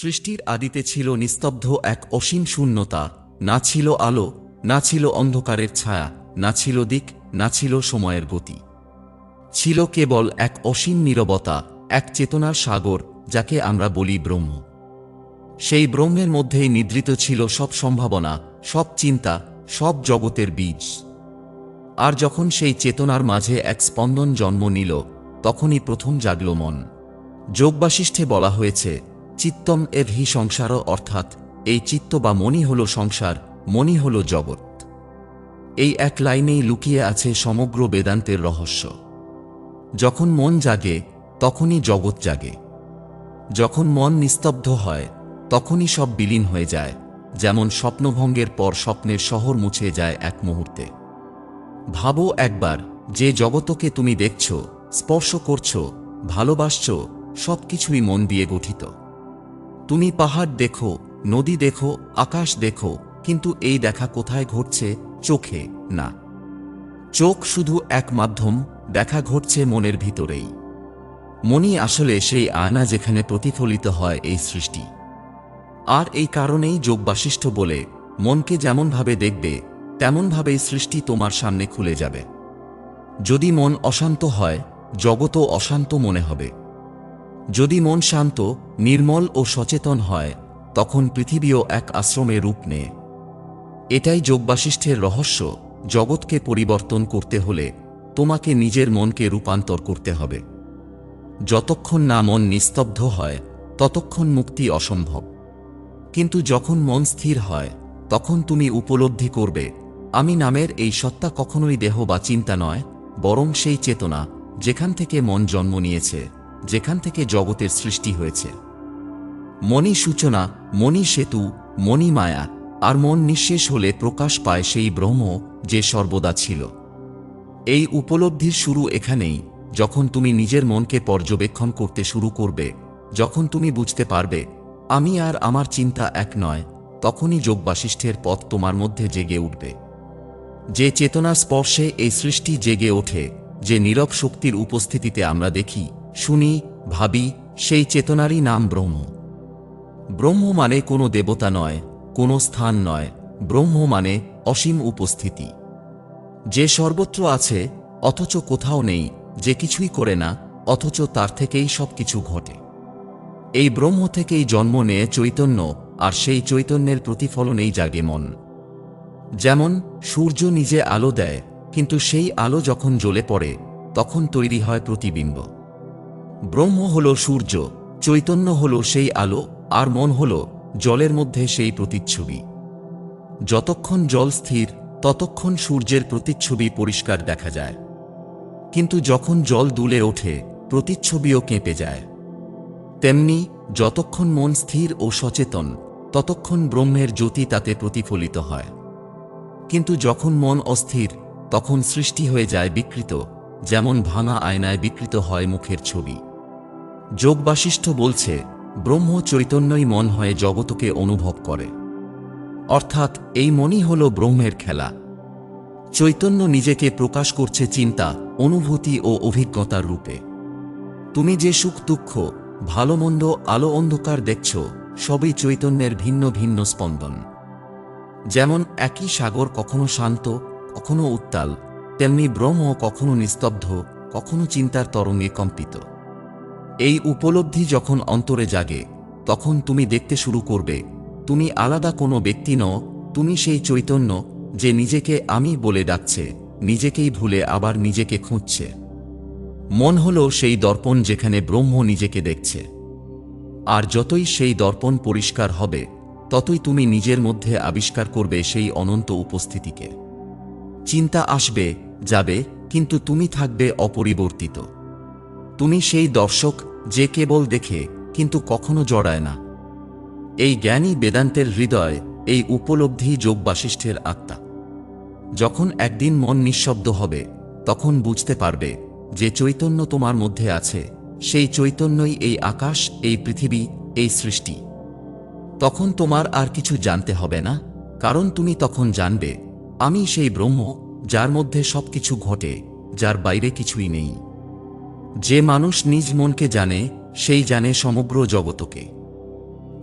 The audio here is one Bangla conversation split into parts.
সৃষ্টির আদিতে ছিল নিস্তব্ধ এক অসীম শূন্যতা, না ছিল আলো, না ছিল অন্ধকারের ছায়া, না ছিল দিক, না ছিল সময়ের গতি। ছিল কেবল এক অসীম নীরবতা, এক চেতনার সাগর, যাকে আমরা বলি ব্রহ্ম। সেই ব্রহ্মের মধ্যেই নিদ্রিত ছিল সব সম্ভাবনা, সব চিন্তা, সব জগতের বীজ। আর যখন সেই চেতনার মাঝে এক স্পন্দন জন্ম নিল, তখনই প্রথম জাগল মন। যোগবাশিষ্ঠে বলা হয়েছে চিত্তম এর হি সংসার অর্থাৎ এই চিত্ত বা মনি হল সংসার, মনি হল জগৎ। এই এক লাইনেই লুকিয়ে আছে সমগ্র বেদান্তের রহস্য। যখন মন জাগে, তখনই জগৎ জাগে। যখন মন নিস্তব্ধ হয়, তখনই সব বিলীন হয়ে যায়, যেমন স্বপ্নভঙ্গের পর স্বপ্নের শহর মুছে যায় এক মুহূর্তে। ভাবো একবার, যে জগতকে তুমি দেখছ, স্পর্শ করছ, ভালোবাসছ, সবকিছুই মন দিয়ে গঠিত। তুমি পাহাড় দেখো, নদী দেখো, আকাশ দেখো, কিন্তু এই দেখা কোথায় ঘটছে চোখে না। চোখ শুধু এক মাধ্যম, দেখা ঘটছে মনের ভিতরেই। মনই আসলে সেই আয়না যেখানে প্রতিফলিত হয় এই সৃষ্টি। আর এই কারণেই যোগবাশিষ্ঠ বলে, মনকে যেমনভাবে দেখবে, তেমনভাবেই সৃষ্টি তোমার সামনে খুলে যাবে। যদি মন অশান্ত হয় জগতও অশান্ত মনে হবে। যদি মন শান্ত, নির্মল ও সচেতন হয়, তখন পৃথিবীও এক আশ্রমে রূপ নেয়। এটাই যোগবাশিষ্ঠের রহস্য, জগৎকে পরিবর্তন করতে হলে তোমাকে নিজের মনকে রূপান্তর করতে হবে। যতক্ষণ না মন নিস্তব্ধ হয়, ততক্ষণ মুক্তি অসম্ভব। কিন্তু যখন মন স্থির হয়, তখন তুমি উপলব্ধি করবে, আমি নামের এই সত্তা কখনোই দেহ বা চিন্তা নয়, বরং সেই চেতনা, যেখান থেকে মন জন্ম নিয়েছে। যেখান থেকে জগতের সৃষ্টি হয়েছে। মনি সূচনা মনি সেতু মনি মায়া, আর মন নিঃশেষ হলে প্রকাশ পায় সেই ব্রহ্ম যে সর্বদা ছিল। এই উপলব্ধির শুরু এখানেই, যখন তুমি নিজের মনকে পর্যবেক্ষণ করতে শুরু করবে, যখন তুমি বুঝতে পারবে, আমি আর আমার চিন্তা এক নয়, তখনই যোগবাশিষ্ঠের পথ তোমার মধ্যে জেগে উঠবে। যে চেতনার স্পর্শে এই সৃষ্টি জেগে ওঠে, যে নীরব শক্তির উপস্থিতিতে আমরা দেখি শুনি, ভাবি, সেই চেতনারই নাম ব্রহ্ম। ব্রহ্ম মানে কোনো দেবতা নয়, কোনো স্থান নয়, ব্রহ্ম মানে অসীম উপস্থিতি। যে সর্বত্র আছে, অথচ কোথাও নেই, যে কিছুই করে না, অথচ তার থেকেই সবকিছু ঘটে। এই ব্রহ্ম থেকেই জন্ম নেয় চৈতন্য, আর সেই চৈতন্যের প্রতিফলনেই জাগে মন। যেমন, সূর্য নিজে আলো দেয়, কিন্তু সেই আলো যখন জ্বলে পড়ে, তখন তৈরি হয় প্রতিবিম্ব। ব্রহ্ম হল সূর্য, চৈতন্য হল সেই আলো, আর মন হল জলের মধ্যে সেই প্রতিচ্ছবি। যতক্ষণ জল স্থির, ততক্ষণ সূর্যের প্রতিচ্ছবি পরিষ্কার দেখা যায়। কিন্তু যখন জল দুলে ওঠে, প্রতিচ্ছবিও কেঁপে যায়। তেমনি যতক্ষণ মন স্থির ও সচেতন, ততক্ষণ ব্রহ্মের জ্যোতি তাতে প্রতিফলিত হয়। কিন্তু যখন মন অস্থির, তখন সৃষ্টি হয়ে যায় বিকৃত, যেমন ভাঙা আয়নায় বিকৃত হয় মুখের ছবি। যোগবাশিষ্ঠ বলছে, ব্রহ্ম চৈতন্যই মন হয়ে জগতকে অনুভব করে। অর্থাৎ এই মনই হল ব্রহ্মের খেলা। চৈতন্য নিজেকে প্রকাশ করছে চিন্তা, অনুভূতি ও অভিজ্ঞতার রূপে। তুমি যে সুখ দুঃখ, ভালো মন্দ, আলো অন্ধকার দেখছ, সবই চৈতন্যের ভিন্ন ভিন্ন স্পন্দন। যেমন একই সাগর কখনো শান্ত, কখনো উত্তাল, তেমনি ব্রহ্ম কখনো নিস্তব্ধ, কখনো চিন্তার তরঙ্গে কম্পিত। এই উপলব্ধি যখন অন্তরে জাগে, তখন তুমি দেখতে শুরু করবে, তুমি আলাদা কোনো ব্যক্তি নও, তুমি সেই চৈতন্য যে নিজেকে আমি বলে ডাকছে, নিজেকেই ভুলে আবার নিজেকে খুঁজছে। মন হল সেই দর্পণ যেখানে ব্রহ্ম নিজেকে দেখছে। আর যতই সেই দর্পণ পরিষ্কার হবে, ততই তুমি নিজের মধ্যে আবিষ্কার করবে সেই অনন্ত উপস্থিতিকে। চিন্তা আসবে, যাবে, কিন্তু তুমি থাকবে অপরিবর্তিত। তুমি সেই দর্শক যে কেবল দেখে, কিন্তু কখনো জড়ায় না। এই জ্ঞানী বেদান্তের হৃদয়, এই উপলব্ধি যোগ বাশিষ্ঠের আত্মা। যখন একদিন মন নিঃশব্দ হবে, তখন বুঝতে পারবে যে চৈতন্য তোমার মধ্যে আছে, সেই চৈতন্যই এই আকাশ, এই পৃথিবী, এই সৃষ্টি। তখন তোমার আর কিছু জানতে হবে না, কারণ তুমি তখন জানবে, আমি সেই ব্রহ্ম, যার মধ্যে সবকিছু ঘটে, যার বাইরে কিছুই নেই। যে মানুষ নিজ মনকে জানে, সেই জানে সমগ্র জগতকে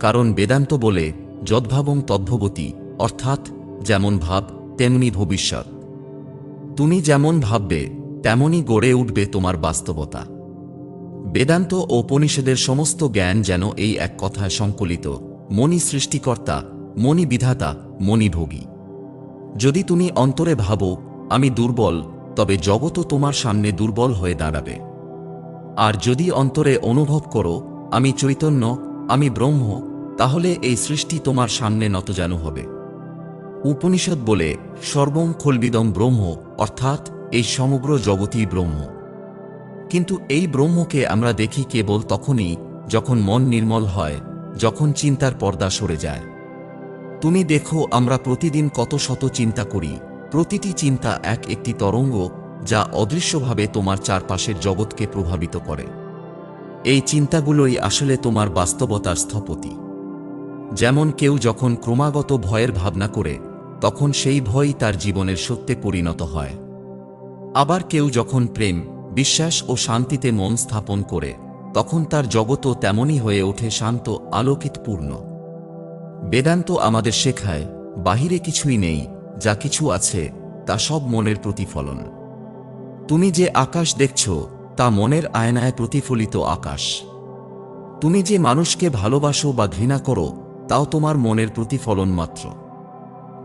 কারণ বেদান্ত বলে, যদ্ভাবং তদ্ভবতী, অর্থাৎ যেমন ভাব, তেমনি ভবিষ্যৎ। তুমি যেমন ভাববে তেমনই গড়ে উঠবে তোমার বাস্তবতা। বেদান্ত ও উপনিষদের সমস্ত জ্ঞান যেন এই এক কথায় সংকলিত, মনি সৃষ্টিকর্তা, মনি বিধাতা, মনি ভোগী। যদি তুমি অন্তরে ভাবো, আমি দুর্বল, তবে জগতও তোমার সামনে দুর্বল হয়ে দাঁড়াবে। আর যদি অন্তরে অনুভব করো, আমি চৈতন্য, আমি ব্রহ্ম, তাহলে এই সৃষ্টি তোমার সামনে নতজানু হবে। উপনিষদ বলে সর্বম খলবিদম ব্রহ্ম, অর্থাৎ এই সমগ্র জগতই ব্রহ্ম। কিন্তু এই ব্রহ্মকে আমরা দেখি কেবল তখনই, যখন মন নির্মল হয়, যখন চিন্তার পর্দা সরে যায়। তুমি দেখো আমরা প্রতিদিন কত শত চিন্তা করি, প্রতিটি চিন্তা এক একটি তরঙ্গ যা অদৃশ্যভাবে তোমার চারপাশের জগৎকে প্রভাবিত করে। এই চিন্তাগুলোই আসলে তোমার বাস্তবতার স্থপতি। যেমন কেউ যখন ক্রমাগত ভয়ের ভাবনা করে, তখন সেই ভয়ই তার জীবনের সত্যে পরিণত হয়। আবার কেউ যখন প্রেম, বিশ্বাস ও শান্তিতে মন স্থাপন করে, তখন তার জগৎও তেমনই হয়ে ওঠে শান্ত, আলোকিতপূর্ণ। বেদান্ত আমাদের শেখায়, বাহিরে কিছুই নেই, যা কিছু আছে, তা সব মনের প্রতিফলন। তুমি যে আকাশ দেখছ, তা মনের আয়নায় প্রতিফলিত আকাশ। তুমি যে মানুষকে ভালোবাসো বা ঘৃণা করো, তাও তোমার মনের প্রতিফলন মাত্র।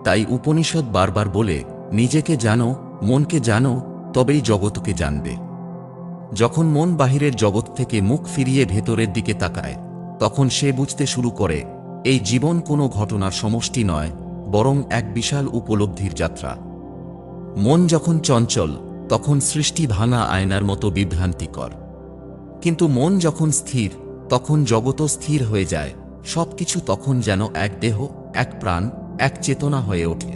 তাই উপনিষদ বারবার বলে, নিজেকে জানো, মনকে জানো, তবেই জগৎকে জানবে। যখন মন বাহিরের জগৎ থেকে মুখ ফিরিয়ে ভেতরের দিকে তাকায়, তখন সে বুঝতে শুরু করে, এই জীবন কোনো ঘটনার সমষ্টি নয়, বরং এক বিশাল উপলব্ধির যাত্রা। মন যখন চঞ্চল তখন সৃষ্টি ভাঙা আয়নার মতো বিভ্রান্তিকর। কিন্তু মন যখন স্থির, তখন জগৎও স্থির হয়ে যায়। সবকিছু তখন যেন এক দেহ, এক প্রাণ, এক চেতনা হয়ে ওঠে।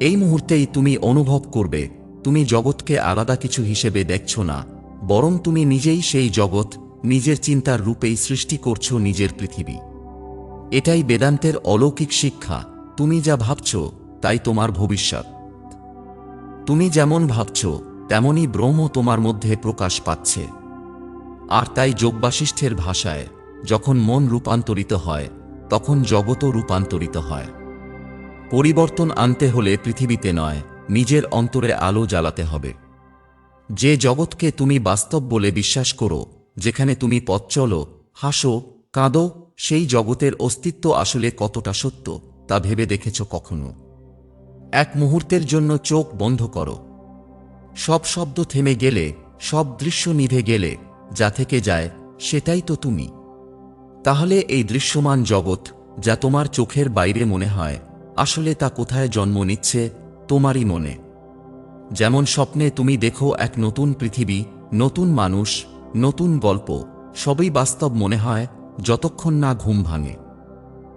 এই মুহূর্তেই তুমি অনুভব করবে, তুমি জগৎকে আলাদা কিছু হিসেবে দেখছ না, বরং তুমি নিজেই সেই জগৎ, নিজের চিন্তার রূপেই সৃষ্টি করছ নিজের পৃথিবী। এটাই বেদান্তের অলৌকিক শিক্ষা। তুমি যা ভাবছ, তাই তোমার ভবিষ্যৎ। তুমি যেমন ভাবছ, তেমনই ব্রহ্ম তোমার মধ্যে প্রকাশ পাচ্ছে। আর তাই যোগবাশিষ্ঠের ভাষায়, যখন মন রূপান্তরিত হয়, তখন জগতও রূপান্তরিত হয়। পরিবর্তন আনতে হলে পৃথিবীতে নয়, নিজের অন্তরে আলো জ্বালাতে হবে। যে জগৎকে তুমি বাস্তব বলে বিশ্বাস করো, যেখানে তুমি পথ চলো, হাসো, কাঁদো, সেই জগতের অস্তিত্ব আসলে কতটা সত্য, তা ভেবে দেখেছ কখনো। এক মুহূর্তের জন্য চোখ বন্ধ করো। সব শব্দ থেমে গেলে, সব দৃশ্য নিভে গেলে, যা থেকে যায়, সেটাই তো তুমি। তাহলে এই দৃশ্যমান জগৎ, যা তোমার চোখের বাইরে মনে হয়, আসলে তা কোথায় জন্ম নিচ্ছে, তোমারই মনে। যেমন স্বপ্নে তুমি দেখো এক নতুন পৃথিবী, নতুন মানুষ, নতুন গল্প, সবই বাস্তব মনে হয়, যতক্ষণ না ঘুম ভাঙে।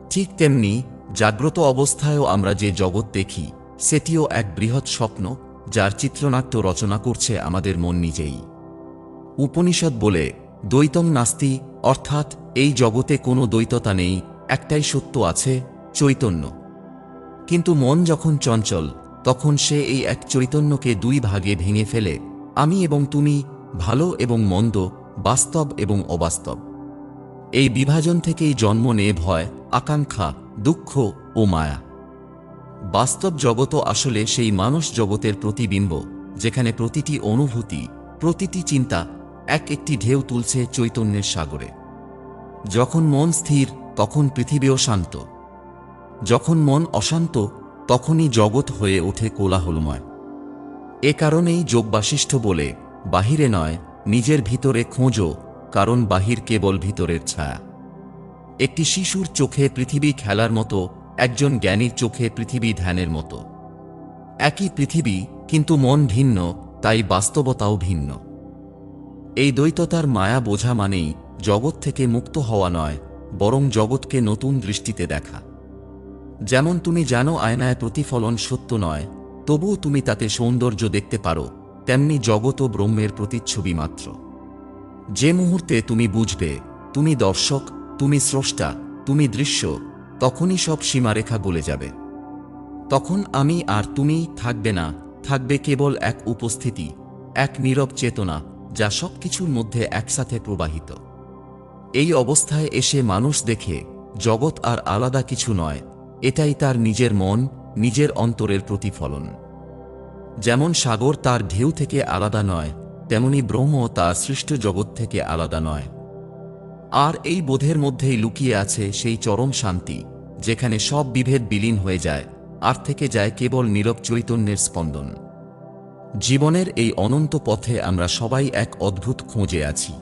ঠিক তেমনি, জাগ্রত অবস্থায়ও আমরা যে জগৎ দেখি সেটিও এক বৃহৎ স্বপ্ন, যার চিত্রনাট্য রচনা করছে আমাদের মন নিজেই। উপনিষদ বলে দ্বৈতম নাস্তি, অর্থাৎ এই জগতে কোনো দ্বৈততা নেই, একটাই সত্য আছে, চৈতন্য। কিন্তু মন যখন চঞ্চল, তখন সে এই এক চৈতন্যকে দুই ভাগে ভেঙে ফেলে, আমি এবং তুমি, ভালো এবং মন্দ, বাস্তব এবং অবাস্তব। এই বিভাজন থেকেই জন্ম নেয় ভয়, আকাঙ্ক্ষা, দুঃখ ও মায়া। বাস্তব জগৎ আসলে সেই মানুষ জগতের প্রতিবিম্ব, যেখানে প্রতিটি অনুভূতি, প্রতিটি চিন্তা এক একটি ঢেউ তুলছে চৈতন্যের সাগরে। যখন মন স্থির, তখন পৃথিবীও শান্ত। যখন মন অশান্ত, তখনই জগৎ হয়ে ওঠে কোলাহলময়। এ কারণেই যোগবাশিষ্ঠ বলে, বাহিরে নয়, নিজের ভিতরে খোঁজো, কারণ বাহির কেবল ভিতরের ছায়া। একটি শিশুর চোখে পৃথিবী খেলার মতো একজন জ্ঞানীর চোখে পৃথিবী ধ্যানের মতো। একই পৃথিবী, কিন্তু মন ভিন্ন, তাই বাস্তবতাও ভিন্ন। এই দ্বৈততার মায়া বোঝা মানেই জগৎ থেকে মুক্ত হওয়া নয়, বরং জগৎকে নতুন দৃষ্টিতে দেখা। যেমন তুমি জানো আয়নায় প্রতিফলন সত্য নয়, তবুও তুমি তাতে সৌন্দর্য দেখতে পারো, তেমনি জগৎ ও ব্রহ্মের প্রতিচ্ছবি মাত্র। যে মুহূর্তে তুমি বুঝবে, তুমি দর্শক, তুমি স্রষ্টা, তুমি দৃশ্য তখনই সব সীমারেখা গলে যাবে। তখন আমি আর তুমি থাকবে না, থাকবে কেবল এক উপস্থিতি, এক নীরব চেতনা, যা সব কিছুর মধ্যে একসাথে প্রবাহিত। এই অবস্থায় এসে মানুষ দেখে, জগৎ আর আলাদা কিছু নয়, এটাই তার নিজের মন, নিজের অন্তরের প্রতিফলন। যেমন সাগর তার ঢেউ থেকে আলাদা নয়, তেমনি ব্রহ্ম তার সৃষ্ট জগৎ থেকে আলাদা নয়। আর এই বোধের মধ্যেই লুকিয়ে আছে সেই চরম শান্তি, যেখানে সব বিভেদ বিলীন হয়ে যায়, আর থেকে যায় কেবল নীরব চৈতন্যের স্পন্দন। জীবনের এই অনন্ত পথে আমরা সবাই এক অদ্ভুত খোঁজে আছি।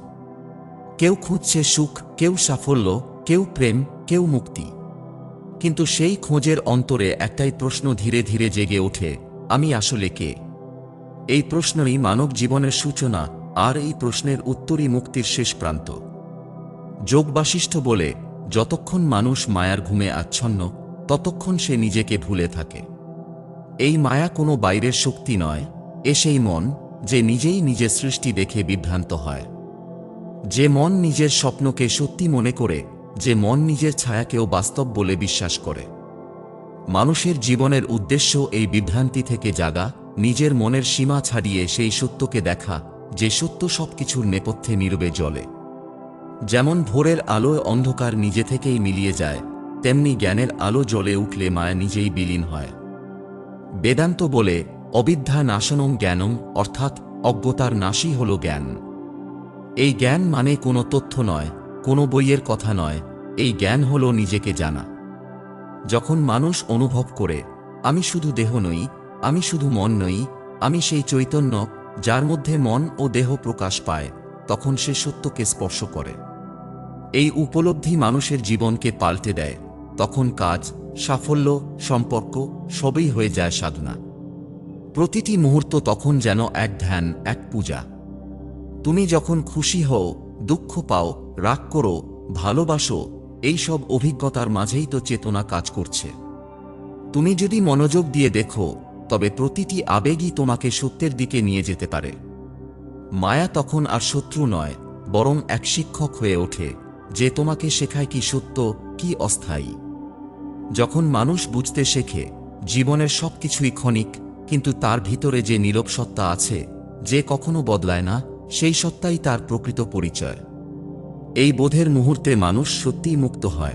কেউ খুঁজছে সুখ, কেউ সাফল্য, কেউ প্রেম, কেউ মুক্তি। কিন্তু সেই খোঁজের অন্তরে একটাই প্রশ্ন ধীরে ধীরে জেগে ওঠে, আমি আসলে কে? এই প্রশ্নই মানব জীবনের সূচনা, আর এই প্রশ্নের উত্তরই মুক্তির শেষ প্রান্ত। যোগ বাশিষ্ঠ বলে, যতক্ষণ মানুষ মায়ার ঘুমে আচ্ছন্ন, ততক্ষণ সে নিজেকে ভুলে থাকে। এই মায়া কোনো বাইরের শক্তি নয়, এ সেই মন যে নিজেই নিজের সৃষ্টি দেখে বিভ্রান্ত হয়। যে মন নিজের স্বপ্নকে সত্যি মনে করে, যে মন নিজের ছায়াকেও বাস্তব বলে বিশ্বাস করে। মানুষের জীবনের উদ্দেশ্য এই বিভ্রান্তি থেকে জাগা, নিজের মনের সীমা ছাড়িয়ে সেই সত্যকে দেখা, যে সত্য সবকিছুর নেপথ্যে নীরবে জ্বলে। যেমন ভোরের আলোয় অন্ধকার নিজে থেকেই মিলিয়ে যায়, তেমনি জ্ঞানের আলো জ্বলে উঠলে মায়া নিজেই বিলীন হয়। বেদান্ত বলে, অবিদ্যা নাশনং জ্ঞানম অর্থাৎ অজ্ঞতার নাশই হল জ্ঞান। এই জ্ঞান মানে কোনো তথ্য নয়, কোনো বইয়ের কথা নয়, এই জ্ঞান হল নিজেকে জানা। যখন মানুষ অনুভব করে, আমি শুধু দেহ নই, আমি শুধু মন নই, আমি সেই চৈতন্য, যার মধ্যে মন ও দেহ প্রকাশ পায় তখন সে সত্যকে স্পর্শ করে। এই উপলব্ধি মানুষের জীবনকে পাল্টে দেয়, তখন কাজ, সাফল্য, সম্পর্ক সবই হয়ে যায় সাধনা। প্রতিটি মুহূর্ত তখন যেন এক ধ্যান, এক পূজা। তুমি যখন খুশি হও, দুঃখ পাও, রাগ করো, ভালোবাসো, এই সব অভিজ্ঞতার মাঝেই তো চেতনা কাজ করছে। তুমি যদি মনোযোগ দিয়ে দেখো, তবে প্রতিটি আবেগই তোমাকে সত্যের দিকে নিয়ে যেতে পারে। মায়া তখন আর শত্রু নয়, বরং এক শিক্ষক হয়ে ওঠে। যে তোমাকে শেখায় কি সত্য, কি অস্থায়ী। যখন মানুষ বুঝতে শেখে, জীবনের সবকিছুই ক্ষণিক, কিন্তু তার ভিতরে যে নীরব সত্তা আছে, যে কখনো বদলায় না, সেই সত্তাই তার প্রকৃত পরিচয়। এই বোধের মুহূর্তে মানুষ সত্যিই মুক্ত হয়।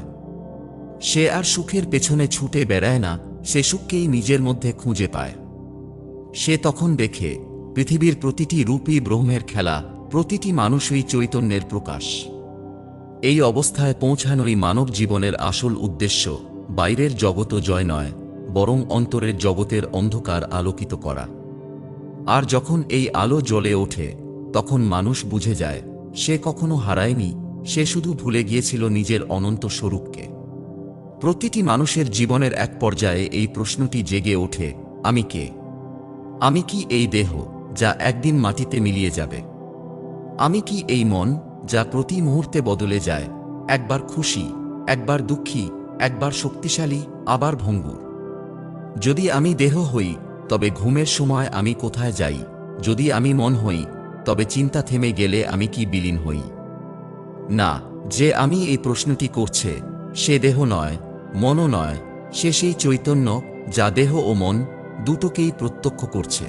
সে আর সুখের পেছনে ছুটে বেড়ায় না, সে সুখকেই নিজের মধ্যে খুঁজে পায়। সে তখন দেখে, পৃথিবীর প্রতিটি রূপই ব্রহ্মের খেলা, প্রতিটি মানুষই চৈতন্যের প্রকাশ। এই অবস্থায় পৌঁছানোই মানব জীবনের আসল উদ্দেশ্য, বাইরের জগত জয় নয়, বরং অন্তরের জগতের অন্ধকার আলোকিত করা। আর যখন এই আলো জ্বলে ওঠে, তখন মানুষ বুঝে যায়, সে কখনো হারায়নি, সে শুধু ভুলে গিয়েছিল নিজের অনন্ত স্বরূপকে। প্রতিটি মানুষের জীবনের এক পর্যায়ে এই প্রশ্নটি জেগে ওঠে, আমি কে? আমি কি এই দেহ, যা একদিন মাটিতে মিলিয়ে যাবে? আমি কি এই মন যা প্রতি মুহূর্তে বদলে যায়। একবার খুশি, একবার দুঃখী, একবার শক্তিশালী, আবার ভঙ্গুর। যদি আমি দেহ হই, তবে ঘুমের সময় আমি কোথায় যাই? যদি আমি মন হই, তবে চিন্তা থেমে গেলে আমি কি বিলীন হই? না, যে আমি এই প্রশ্নটি করছে, সে দেহ নয়, মনও নয়, সে সেই চৈতন্য যা দেহ ও মন দুটোকেই প্রত্যক্ষ করছে।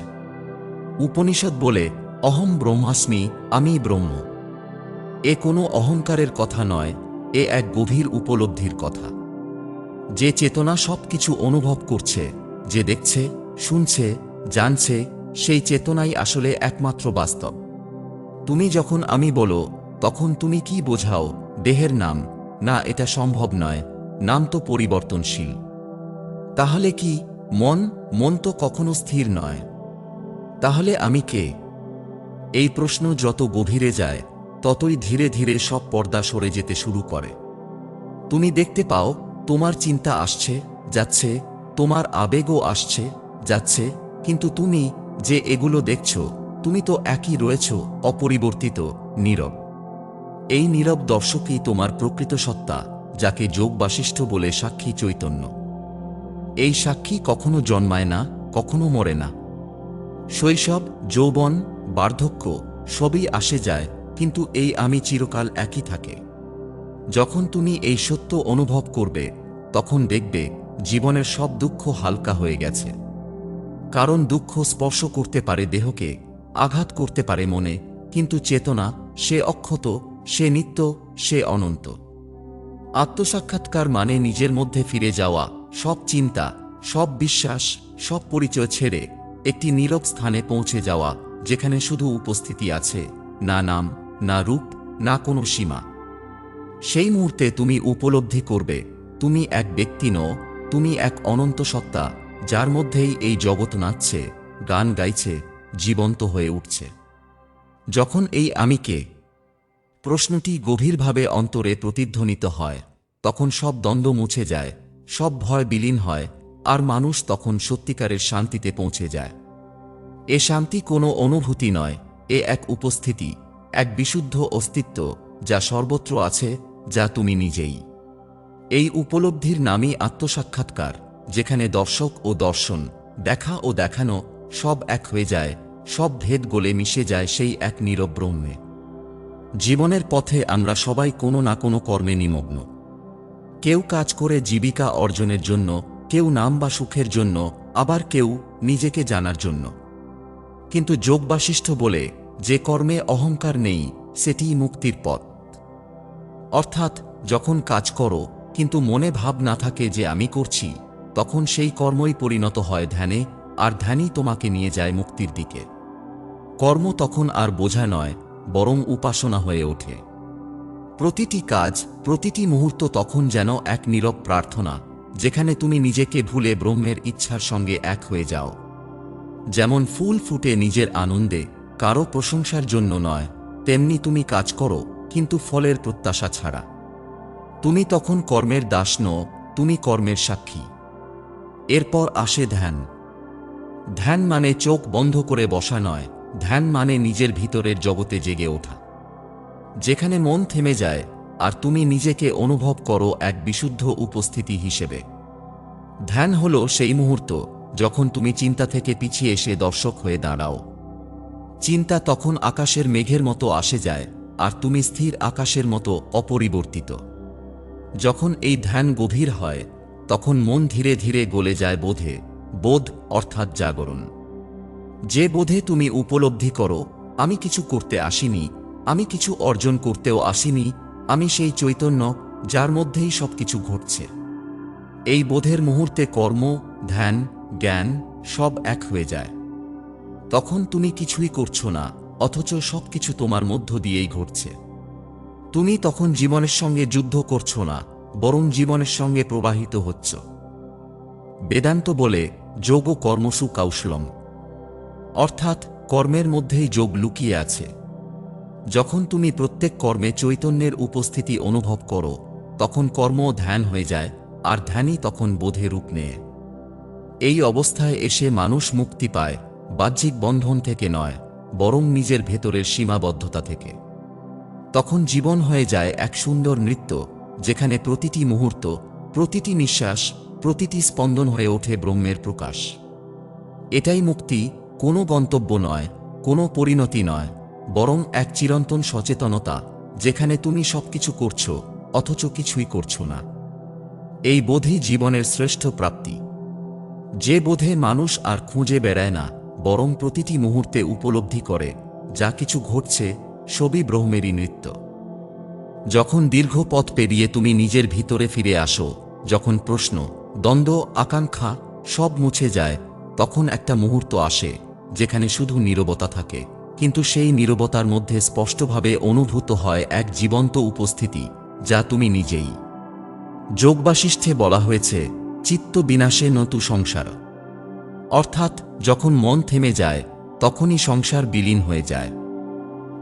উপনিষদ বলে, অহম ব্রহ্মাস্মি, আমি ব্রহ্ম। এ কোনো অহংকারের কথা নয়, এ এক গভীর উপলব্ধির কথা। যে চেতনা সব কিছু অনুভব করছে, যে দেখছে, শুনছে, জানছে, সেই চেতনাই আসলে একমাত্র বাস্তব। তুমি যখন আমি বলো, তখন তুমি কি বোঝাও, দেহের নাম? না, এটা সম্ভব নয়, নাম তো পরিবর্তনশীল। তাহলে কি, মন? মন তো কখনো স্থির নয়। তাহলে আমি কে? এই প্রশ্ন যত গভীরে যায় ততই ধীরে ধীরে সব পর্দা সরে যেতে শুরু করে। তুমি দেখতে পাও, তোমার চিন্তা আসছে, যাচ্ছে, তোমার আবেগও আসছে, যাচ্ছে, কিন্তু তুমি যে এগুলো দেখছ, তুমি তো একই রয়েছ, অপরিবর্তিত, নীরব। এই নীরব দর্শকই তোমার প্রকৃত সত্তা, যাকে যোগ বাশিষ্ঠ বলে সাক্ষী চৈতন্য। এই সাক্ষী কখনো জন্মায় না, কখনো মরে না। শৈশব, যৌবন, বার্ধক্য, সবই আসে যায় কিন্তু এই আমি চিরকাল একই থাকে। যখন তুমি এই সত্য অনুভব করবে, তখন দেখবে জীবনের সব দুঃখ হালকা হয়ে গেছে। কারণ দুঃখ স্পর্শ করতে পারে দেহকে, আঘাত করতে পারে মনে, কিন্তু চেতনা, সে অক্ষত, সে নিত্য, সে অনন্ত। আত্মসাক্ষাৎকার মানে নিজের মধ্যে ফিরে যাওয়া, সব চিন্তা, সব বিশ্বাস, সব পরিচয় ছেড়ে একটি নীরব স্থানে পৌঁছে যাওয়া, যেখানে শুধু উপস্থিতি আছে, না নাম না রূপ, না কোনো সীমা। সেই মুহূর্তে তুমি উপলব্ধি করবে, তুমি এক ব্যক্তি নও, তুমি এক অনন্ত সত্তা, যার মধ্যেই এই জগৎ নাচছে, গান গাইছে, জীবন্ত হয়ে উঠছে। যখন এই আমিকে প্রশ্নটি গভীরভাবে অন্তরে প্রতিধ্বনিত হয়, তখন সব দ্বন্দ্ব মুছে যায়, সব ভয় বিলীন হয়, আর মানুষ তখন সত্যিকারের শান্তিতে পৌঁছে যায়। এ শান্তি কোনো অনুভূতি নয়, এ এক উপস্থিতি। এক বিশুদ্ধ অস্তিত্ব যা সর্বত্র আছে, যা তুমি নিজেই। এই উপলব্ধির নামই আত্মসাক্ষাৎকার, যেখানে দর্শক ও দর্শন, দেখা ও দেখানো সব এক হয়ে যায়, সব ভেদ গলে মিশে যায় সেই এক নীরব ব্রহ্মে। জীবনের পথে আমরা সবাই কোনো না কোনো কর্মে নিমগ্ন। কেউ কাজ করে জীবিকা অর্জনের জন্য, কেউ নাম বা সুখের জন্য, আবার কেউ নিজেকে জানার জন্য। কিন্তু যোগবাশিষ্ঠ বলে যে কর্মে অহংকার নেই সেটিই মুক্তির পথ। অর্থাৎ, যখন কাজ করো, কিন্তু মনে ভাব না থাকে যে আমি করছি, তখন সেই কর্মই পরিণত হয় ধ্যানে, আর ধ্যানই তোমাকে নিয়ে যায় মুক্তির দিকে। কর্ম তখন আর বোঝা নয়, বরং উপাসনা হয়ে ওঠে। প্রতিটি কাজ, প্রতিটি মুহূর্ত তখন যেন এক নীরব প্রার্থনা, যেখানে তুমি নিজেকে ভুলে ব্রহ্মের ইচ্ছার সঙ্গে এক হয়ে যাও। যেমন ফুল ফুটে নিজের আনন্দে কারও প্রশংসার জন্য নয়, তেমনি তুমি কাজ করো, কিন্তু ফলের প্রত্যাশা ছাড়া। তুমি তখন কর্মের দাস নও, তুমি কর্মের সাক্ষী। এরপর আসে ধ্যান। ধ্যান মানে চোখ বন্ধ করে বসা নয়, ধ্যান মানে নিজের ভিতরের জগতে জেগে ওঠা। যেখানে মন থেমে যায়, আর তুমি নিজেকে অনুভব করো এক বিশুদ্ধ উপস্থিতি হিসেবে। ধ্যান হল সেই মুহূর্ত, যখন তুমি চিন্তা থেকে পিছিয়ে এসে দর্শক হয়ে দাঁড়াও। চিন্তা তখন আকাশের মেঘের মতো আসে যায়, আর তুমি স্থির আকাশের মতো অপরিবর্তিত। যখন এই ধ্যান গভীর হয়, তখন মন ধীরে ধীরে গলে যায় বোধে, বোধ অর্থাৎ জাগরণ। যে বোধে তুমি উপলব্ধি করো, আমি কিছু করতে আসিনি, আমি কিছু অর্জন করতেও আসিনি, আমি সেই চৈতন্য, যার মধ্যেই সবকিছু ঘটছে। এই বোধের মুহূর্তে কর্ম, ধ্যান, জ্ঞান সব এক হয়ে যায়। তখন তুমি কিছুই করছ না, অথচ সবকিছু তোমার মধ্য দিয়েই ঘটছে। তুমি তখন জীবনের সঙ্গে যুদ্ধ করছ না, বরং জীবনের সঙ্গে প্রবাহিত হচ্ছ। বেদান্ত বলে, যোগ ও কর্মসু কৌশলম অর্থাৎ, কর্মের মধ্যেই যোগ লুকিয়ে আছে। যখন তুমি প্রত্যেক কর্মে চৈতন্যের উপস্থিতি অনুভব করো, তখন কর্ম ধ্যান হয়ে যায়, আর ধ্যানই তখন বোধে রূপ নেয়। এই অবস্থায় এসে মানুষ মুক্তি পায় বাহ্যিক বন্ধন থেকে নয়, বরং নিজের ভেতরের সীমাবদ্ধতা থেকে। তখন জীবন হয়ে যায় এক সুন্দর নৃত্য, যেখানে প্রতিটি মুহূর্ত, প্রতিটি নিঃশ্বাস, প্রতিটি স্পন্দন হয়ে ওঠে ব্রহ্মের প্রকাশ। এটাই মুক্তি কোনো গন্তব্য নয়, কোনো পরিণতি নয়, বরং এক চিরন্তন সচেতনতা, যেখানে তুমি সবকিছু করছ, অথচ কিছুই করছ না। এই বোধই জীবনের শ্রেষ্ঠ প্রাপ্তি। যে বোধে মানুষ আর খুঁজে বেড়ায় না বরং প্রতিটি মুহূর্তে উপলব্ধি করে, যা কিছু ঘটছে, সবই ব্রহ্মেরই নৃত্য। যখন দীর্ঘ পথ পেরিয়ে তুমি নিজের ভিতরে ফিরে আসো, যখন প্রশ্ন, দ্বন্দ্ব, আকাঙ্ক্ষা সব মুছে যায়, তখন একটা মুহূর্ত আসে, যেখানে শুধু নীরবতা থাকে। কিন্তু সেই নীরবতার মধ্যে স্পষ্টভাবে অনুভূত হয় এক জীবন্ত উপস্থিতি, যা তুমি নিজেই। যোগবাশিষ্ঠে বলা হয়েছে, চিত্ত বিনাশে নতু সংসার। অর্থাৎ যখন মন থেমে যায়, তখনই সংসার বিলীন হয়ে যায়।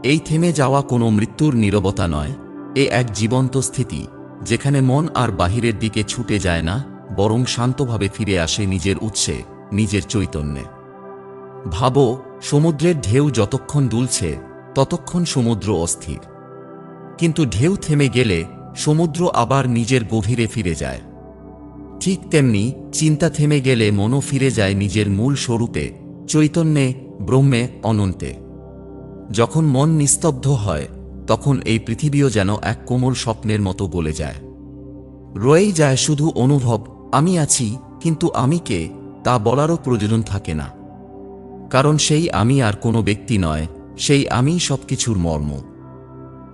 এই থেমে যাওয়া কোনো মৃত্যুর নীরবতা নয়, এ এক জীবন্ত স্থিতি, যেখানে মন আর বাহিরের দিকে ছুটে যায় না, বরং শান্তভাবে ফিরে আসে নিজের উৎসে, নিজের চৈতন্যে। ভাবো, সমুদ্রের ঢেউ যতক্ষণ দুলছে, ততক্ষণ সমুদ্র অস্থির। কিন্তু ঢেউ থেমে গেলে সমুদ্র আবার নিজের গভীরে ফিরে যায়। ঠিক তেমনি চিন্তা থেমে গেলে মনও ফিরে যায় নিজের মূল স্বরূপে, চৈতন্যে, ব্রহ্মে, অনন্তে। যখন মন নিস্তব্ধ হয়, তখন এই পৃথিবীও যেন এক কোমল স্বপ্নের মতো গলে যায়। রয়েই যায় শুধু অনুভব, আমি আছি, কিন্তু আমি কে, তা বলারও প্রয়োজন থাকে না। কারণ সেই আমি আর কোনো ব্যক্তি নয়, সেই আমি সবকিছুর মর্ম।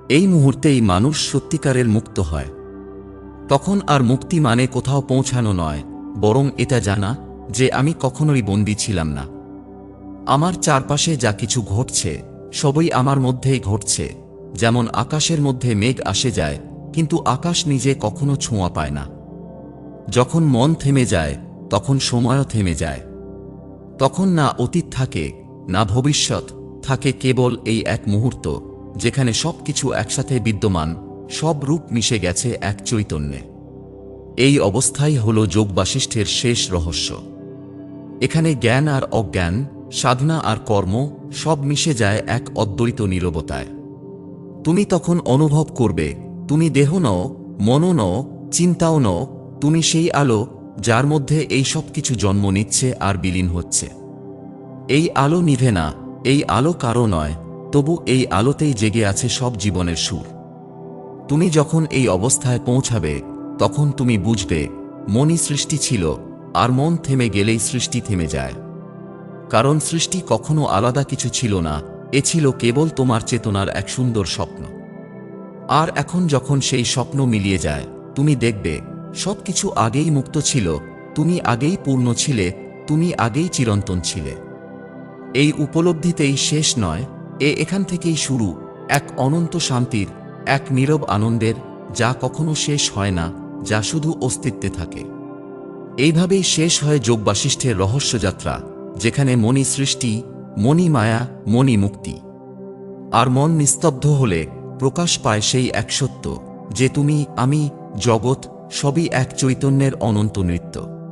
এই মুহূর্তেই মানুষ সত্যিকারের মুক্ত হয়। তখন আর মুক্তি মানে কোথাও পৌঁছানো নয়, বরং এটা জানা যে আমি কখনোই বন্দী ছিলাম না। আমার চারপাশে যা কিছু ঘটছে, সবই আমার মধ্যেই ঘটছে, যেমন আকাশের মধ্যে মেঘ আসে যায়, কিন্তু আকাশ নিজে কখনো ছোঁয়া পায় না। যখন মন থেমে যায়, তখন সময়ও থেমে যায়। তখন না অতীত থাকে, না ভবিষ্যৎ, থাকে কেবল এই এক মুহূর্ত, যেখানে সবকিছু একসাথে বিদ্যমান সব রূপ মিশে গেছে এক চৈতন্যে। এই অবস্থাই হল যোগ বাশিষ্ঠের শেষ রহস্য। এখানে জ্ঞান আর অজ্ঞান, সাধনা আর কর্ম সব মিশে যায় এক অদ্বৈত নীরবতায়। তুমি তখন অনুভব করবে, তুমি দেহ নও, মনও নও, চিন্তাও নও, তুমি সেই আলো যার মধ্যে এই সব কিছু জন্ম নিচ্ছে আর বিলীন হচ্ছে। এই আলো নিভে না, এই আলো কারও নয়, তবু এই আলোতেই জেগে আছে সব জীবনের সুর। তুমি যখন এই অবস্থায় পৌঁছাবে, তখন তুমি বুঝবে, মনই সৃষ্টি ছিল, আর মন থেমে গেলেই সৃষ্টি থেমে যায়। কারণ সৃষ্টি কখনো আলাদা কিছু ছিল না, এ ছিল কেবল তোমার চেতনার এক সুন্দর স্বপ্ন। আর এখন যখন সেই স্বপ্ন মিলিয়ে যায়, তুমি দেখবে, সবকিছু আগেই মুক্ত ছিল, তুমি আগেই পূর্ণ ছিলে, তুমি আগেই চিরন্তন ছিলে। এই উপলব্ধিতেই শেষ নয়, এ এখান থেকেই শুরু, এক অনন্ত শান্তির এক নীরব আনন্দের যা কখনো শেষ হয় না, যা শুধু অস্তিত্বে থাকে। এইভাবেই শেষ হয় যোগবাশিষ্ঠের রহস্যযাত্রা, যেখানে মনি সৃষ্টি মনি মায়া মনি মুক্তি। আর মন নিস্তব্ধ হলে প্রকাশ পায় সেই এক সত্য, যে তুমি, আমি, জগৎ সবই এক চৈতন্যের অনন্ত নৃত্য।